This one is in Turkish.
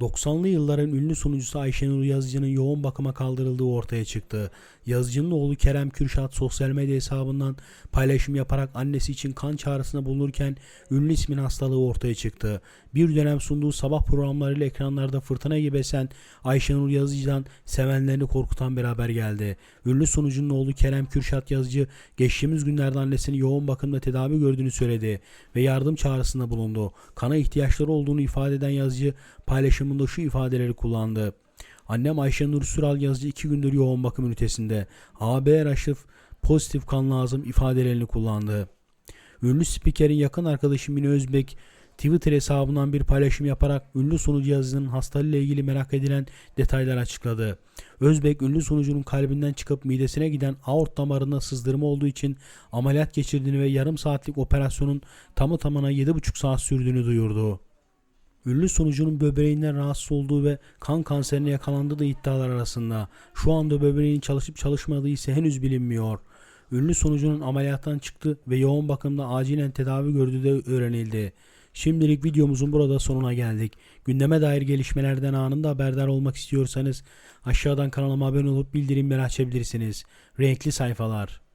90'lı yılların ünlü sunucusu Ayşenur Yazıcı'nın yoğun bakıma kaldırıldığı ortaya çıktı. Yazıcı'nın oğlu Kerem Kürşat sosyal medya hesabından paylaşım yaparak annesi için kan çağrısında bulunurken ünlü ismin hastalığı ortaya çıktı. Bir dönem sunduğu sabah programlarıyla ekranlarda fırtına gibi esen Ayşenur Yazıcı'dan sevenlerini korkutan bir haber geldi. Ünlü sunucunun oğlu Kerem Kürşat Yazıcı geçtiğimiz günlerde annesinin yoğun bakımda tedavi gördüğünü söyledi ve yardım çağrısında bulundu. Kana ihtiyaçları olduğunu ifade eden Yazıcı paylaşımında şu ifadeleri kullandı. Annem Ayşenur Süral Yazıcı iki gündür yoğun bakım ünitesinde. AB Raşif pozitif kan lazım ifadelerini kullandı. Ünlü spikerin yakın arkadaşı Mine Özbek Twitter hesabından bir paylaşım yaparak ünlü sunucu yazısının hastalığıyla ilgili merak edilen detaylar açıkladı. Özbek ünlü sunucunun kalbinden çıkıp midesine giden aort damarında sızdırma olduğu için ameliyat geçirdiğini ve yarım saatlik operasyonun tamı tamına 7,5 saat sürdüğünü duyurdu. Ünlü sunucunun böbreğinden rahatsız olduğu ve kan kanserine yakalandığı da iddialar arasında. Şu anda böbreğinin çalışıp çalışmadığı ise henüz bilinmiyor. Ünlü sunucunun ameliyattan çıktı ve yoğun bakımda acilen tedavi gördüğü de öğrenildi. Şimdilik videomuzun burada sonuna geldik. Gündeme dair gelişmelerden anında haberdar olmak istiyorsanız aşağıdan kanalıma abone olup bildirimleri açabilirsiniz. Renkli sayfalar.